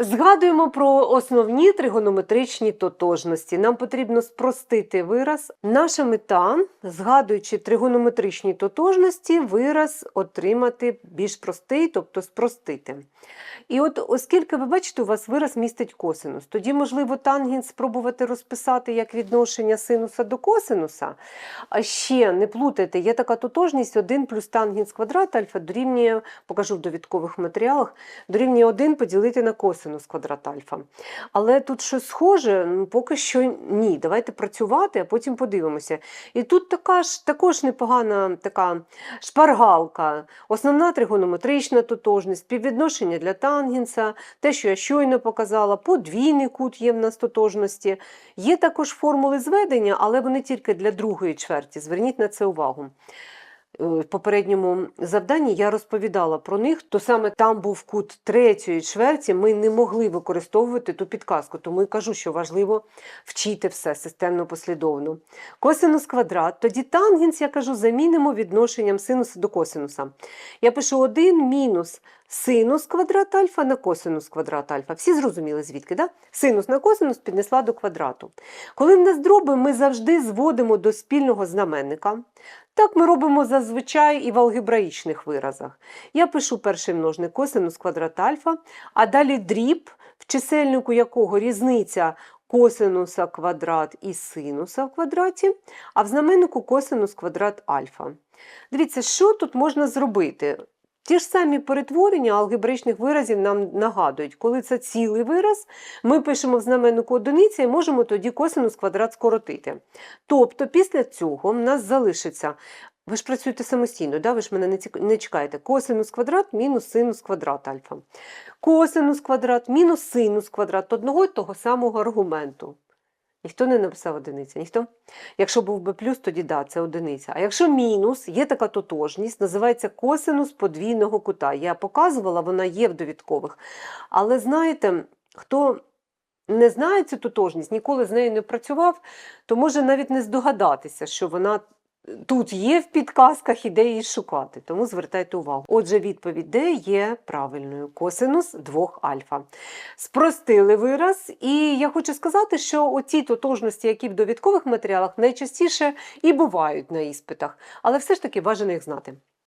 Згадуємо про основні тригонометричні тотожності. Нам потрібно спростити вираз. Наша мета, згадуючи тригонометричні тотожності, вираз отримати більш простий, тобто спростити. І от, оскільки ви бачите, у вас вираз містить косинус, тоді, можливо, тангенс спробувати розписати як відношення синуса до косинуса. А ще не плутайте, є така тотожність 1 плюс тангенс квадрат альфа дорівнює, покажу в довідкових матеріалах, дорівнює 1 поділити на косинус квадрат альфа. Але тут щось схоже, ну, поки що ні. Давайте працювати, а потім подивимося. І тут така ж також непогана така шпаргалка, основна тригонометрична тотожність, співвідношення для тангенса, те, що я щойно показала, подвійний кут є в нас тотожності. Є також формули зведення, але вони тільки для другої чверті. Зверніть на це увагу. Е, В попередньому завданні я розповідала про них, то саме там був кут третьої чверті, ми не могли використовувати ту підказку, тому і кажу, що важливо вчити все системно послідовно. Косинус квадрат, тоді тангенс, я кажу, замінимо відношенням синуса до косинуса. Я пишу 1 мінус синус квадрат альфа на косинус квадрат альфа. Всі зрозуміли звідки, да? Синус на косинус піднесла до квадрату. Коли в нас дроби, ми завжди зводимо до спільного знаменника. Так ми робимо зазвичай і в алгебраїчних виразах. Я пишу перший множник косинус квадрат альфа, а далі дріб, в чисельнику якого різниця косинуса квадрат і синуса в квадраті, а в знаменнику косинус квадрат альфа. Дивіться, що тут можна зробити? Ті ж самі перетворення алгебраїчних виразів нам нагадують, коли це цілий вираз, ми пишемо в знаменнику одиниця і можемо тоді косинус квадрат скоротити. Тобто після цього в нас залишиться, ви ж працюєте самостійно, да? ви ж мене не не чекаєте, косинус квадрат мінус синус квадрат альфа. Косинус квадрат мінус синус квадрат одного й того самого аргументу. Ніхто не написав одиниця, ніхто? Якщо був би плюс, тоді да, це одиниця. А якщо мінус, є така тотожність, називається косинус подвійного кута. Я показувала, вона є в довідкових. Але знаєте, хто не знає цю тотожність, ніколи з нею не працював, то може навіть не здогадатися, що вона тут є в підказках і де її шукати. Тому звертайте увагу. Отже, відповідь Д є правильною. Косинус 2 альфа. Спростили вираз, і я хочу сказати, що оці тотожності, які в довідкових матеріалах, найчастіше і бувають на іспитах, але все ж таки бажано їх знати.